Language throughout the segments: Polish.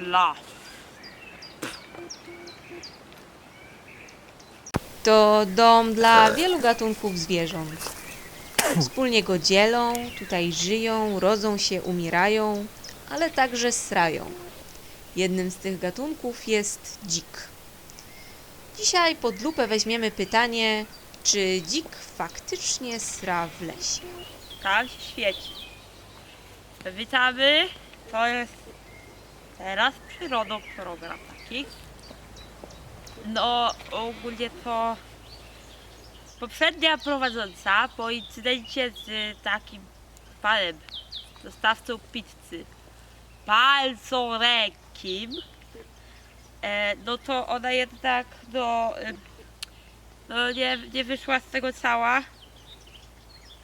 Las. To dom dla wielu gatunków zwierząt. Wspólnie go dzielą, tutaj żyją, rodzą się, umierają, ale także srają. Jednym z tych gatunków jest dzik. Dzisiaj pod lupę weźmiemy pytanie, czy dzik faktycznie sra w lesie? Tak się świeci. Witamy. To jest teraz przyrodą program taki. No ogólnie to poprzednia prowadząca po incydencie z takim panem, dostawcą pizzy, palcorekim, e, no to ona jednak no, e, no nie, nie wyszła z tego cała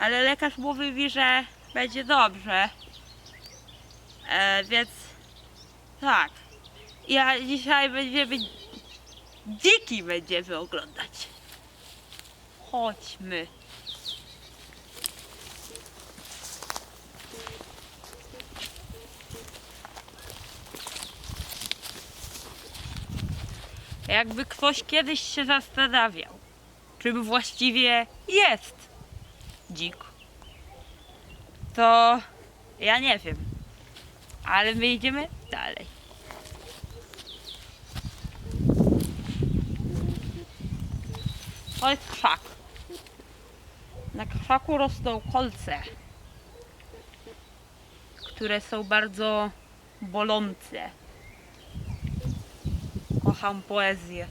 ale lekarz mówi mi, że będzie dobrze. E, więc tak. Ja dzisiaj będziemy dziki będziemy oglądać. Chodźmy. Jakby ktoś kiedyś się zastanawiał, czym właściwie jest dzik, to ja nie wiem. Ale my idziemy dalej. To jest krzak. Na krzaku rosną kolce, które są bardzo bolące. Kocham poezję.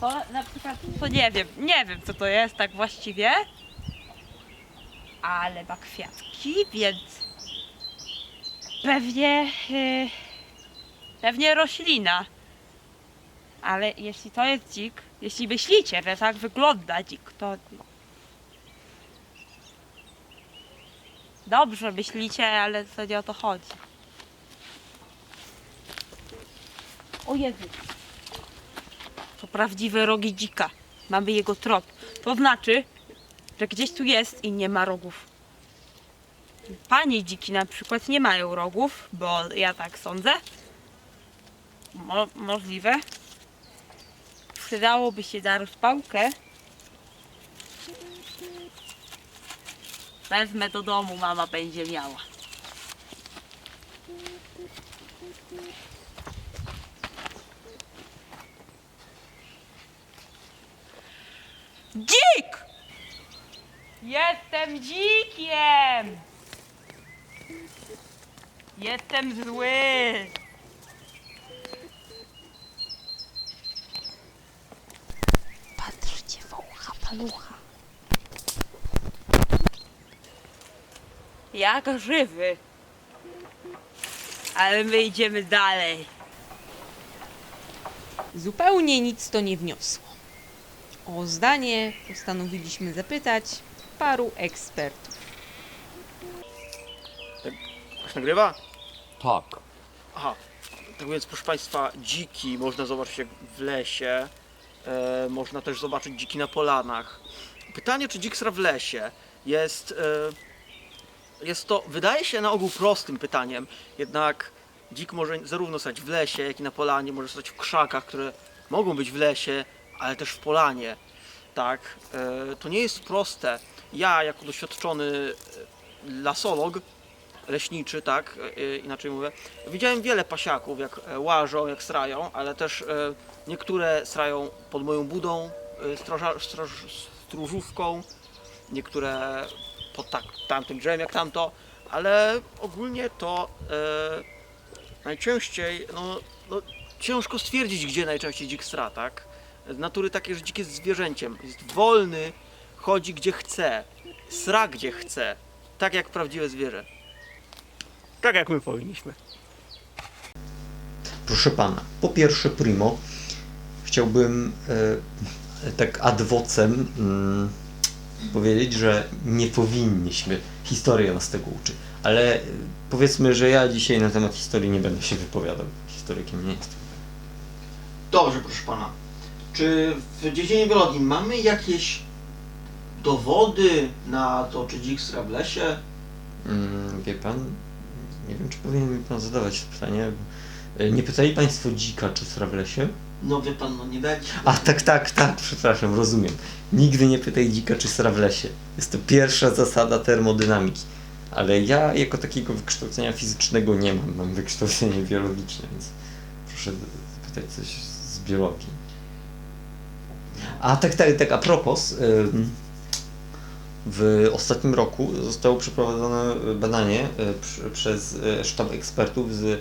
To na przykład, to nie wiem, nie wiem co to jest tak właściwie, ale ma kwiatki, więc pewnie, yy, pewnie roślina. Ale jeśli to jest dzik, jeśli myślicie, że tak wygląda dzik, to dobrze myślicie, ale to nie o to chodzi. O Jezu. To prawdziwe rogi dzika. Mamy jego trop. To znaczy, że gdzieś tu jest i nie ma rogów. Panie dziki na przykład nie mają rogów, bo ja tak sądzę. Mo możliwe. Przydałoby się za rozpałkę. Wezmę do domu, mama będzie miała. Dzik! Jestem dzikiem! Jestem zły! Patrzcie, wącha palucha. Jak żywy. Ale my idziemy dalej. Zupełnie nic to nie wniosło. O zdanie postanowiliśmy zapytać paru ekspertów. Ktoś nagrywa? Tak. Aha. Tak więc, proszę Państwa, dziki można zobaczyć jak w lesie. E, można też zobaczyć dziki na polanach. Pytanie, czy dzik sra w lesie jest... E, jest to, wydaje się na ogół prostym pytaniem, jednak dzik może zarówno stać w lesie, jak i na polanie, może stać w krzakach, które mogą być w lesie, ale też w polanie. Tak, e, to nie jest proste. Ja, jako doświadczony e, lasolog, leśniczy, tak, e, inaczej mówię, widziałem wiele pasiaków, jak e, łażą, jak strają, ale też niektóre strają pod moją budą, straża, straż, stróżówką, niektóre pod tak, tamtym drzewem jak tamto, ale ogólnie to e, najczęściej, no, no ciężko stwierdzić, gdzie najczęściej dzik stra, tak? Z natury takie, że dzik jest zwierzęciem, jest wolny, chodzi gdzie chce, sra gdzie chce, tak jak prawdziwe zwierzę. Tak jak my powinniśmy. Proszę pana, po pierwsze, primo, chciałbym e, tak ad vocem mm, powiedzieć, że nie powinniśmy. Historia nas tego uczy. Ale e, powiedzmy, że ja dzisiaj na temat historii nie będę się wypowiadał. Historykiem nie jestem. Dobrze, proszę pana. Czy w dziedzinie biologii mamy jakieś dowody na to, czy dzik sra w lesie? Mm, wie pan, nie wiem, czy powinien mi pan zadawać to pytanie. Nie pytali państwo dzika, czy sra w lesie? No wie pan, no nie dać. A tak, tak, tak, przepraszam, rozumiem. Nigdy nie pytaj dzika, czy sra w lesie. Jest to pierwsza zasada termodynamiki. Ale ja jako takiego wykształcenia fizycznego nie mam. Mam wykształcenie biologiczne, więc proszę zapytać coś z biologii. A tak, tak, tak, a propos. ym, W ostatnim roku zostało przeprowadzone badanie y, przez y, sztab ekspertów z y,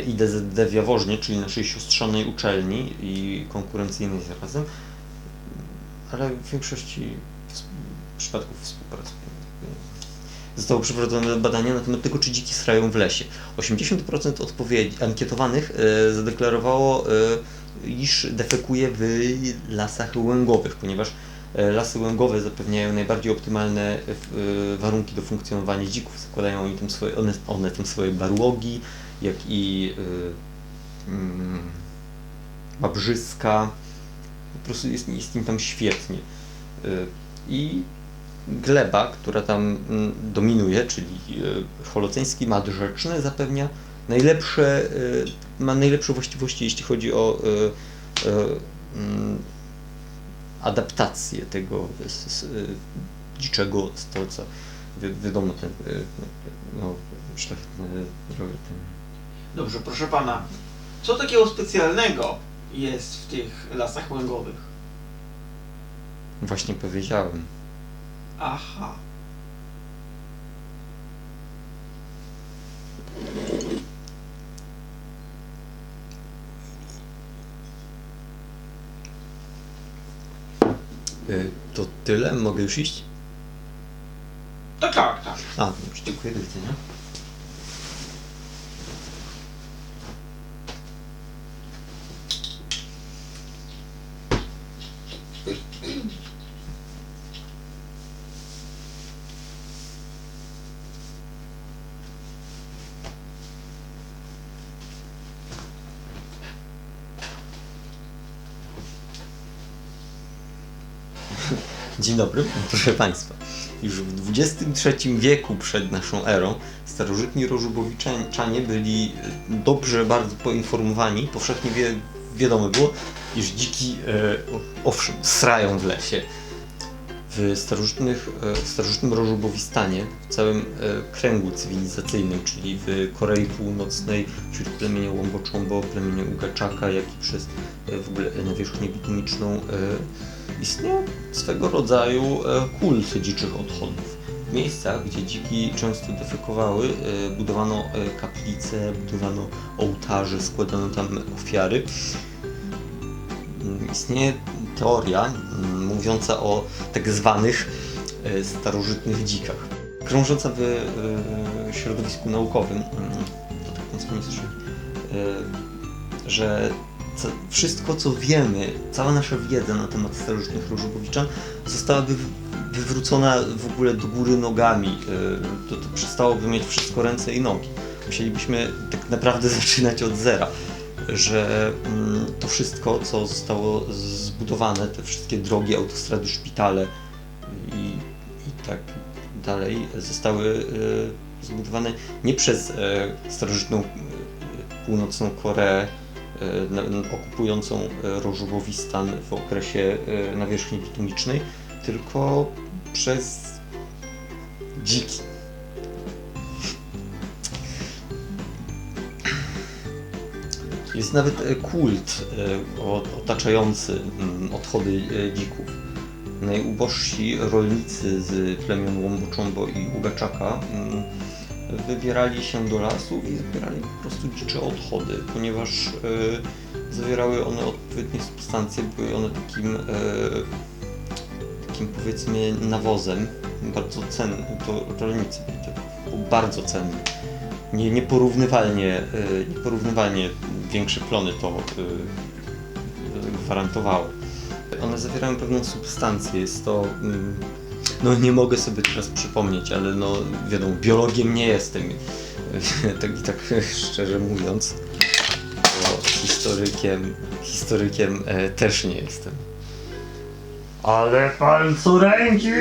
IDZD w Jaworznie, czyli naszej siostrzanej uczelni i konkurencyjnej zarazem, ale w większości przypadków współpracujemy. Zostało przeprowadzone badanie na temat tego, czy dziki srają w lesie. 80% odpowiedzi ankietowanych y, zadeklarowało, y, iż defekuje w lasach łęgowych, ponieważ lasy łęgowe zapewniają najbardziej optymalne e, warunki do funkcjonowania dzików. Zakładają oni tam swoje, one, one tam swoje barłogi, jak i y, mm, babrzyska. Po prostu jest, jest im tam świetnie. I gleba, która tam mm, dominuje, czyli holoceński mat rzeczny, zapewnia najlepsze, ma najlepsze właściwości, jeśli chodzi o mm, adaptację tego y, dziczego stolca. Wi- Wiadomo, ten y, no, szlachetny ten Dobrze, proszę pana. Co takiego specjalnego jest w tych lasach łęgowych? Właśnie powiedziałem. Aha. To tyle? Mogę już iść? Tak, tak, tak. A, dziękuję, do widzenia. Dzień dobry, proszę Państwa. Już w XXIII wieku przed naszą erą starożytni Rożubowiczanie byli dobrze bardzo poinformowani, powszechnie wie, wiadomo było, iż dziki, e, owszem, srają w lesie. W starożytnych, e, starożytnym Rożubowistanie, w całym e, kręgu cywilizacyjnym, czyli w Korei Północnej, wśród plemienia Łomboczombo, plemienia Ugaczaka, jak i przez e, w ogóle nawierzchnię bitumiczną, istniał swego rodzaju kult dziczych odchodów. W miejscach, gdzie dziki często defekowały, budowano kaplice, budowano ołtarze, składano tam ofiary. Mm, Istnieje teoria mm, mówiąca o tak zwanych e, starożytnych dzikach. Krążąca w e, środowisku naukowym, mm, to tak mocno e, że wszystko co wiemy, cała nasza wiedza na temat starożytnych Różubowiczan została wy, wywrócona w ogóle do góry nogami. To, to przestałoby mieć wszystko ręce i nogi. Musielibyśmy tak naprawdę zaczynać od zera. Że mm, to wszystko, co zostało zbudowane, te wszystkie drogi, autostrady, szpitale i, i tak dalej, zostały y, zbudowane nie przez e, starożytną y, północną Koreę, e, okupującą e, Rożubowistan w okresie e, nawierzchni bitumicznej, tylko przez dziki. Jest nawet e, kult e, otaczający mm, odchody e, dzików. Najubożsi rolnicy z plemion Łomboczombo i Ugaczaka mm, wybierali się do lasów i zbierali po prostu dzicze odchody, ponieważ zawierały one odpowiednie substancje, były one takim, takim powiedzmy nawozem, bardzo cennym, to rolnicy byli tak bardzo cenni. Nie, nieporównywalnie, nieporównywalnie większe plony to e, e, gwarantowały. One zawierają pewną substancję, jest to... mm, No nie mogę sobie teraz przypomnieć, ale no wiadomo, biologiem nie jestem, tak i tak szczerze mówiąc, bo historykiem, historykiem e, też nie jestem. Ale pan suręci!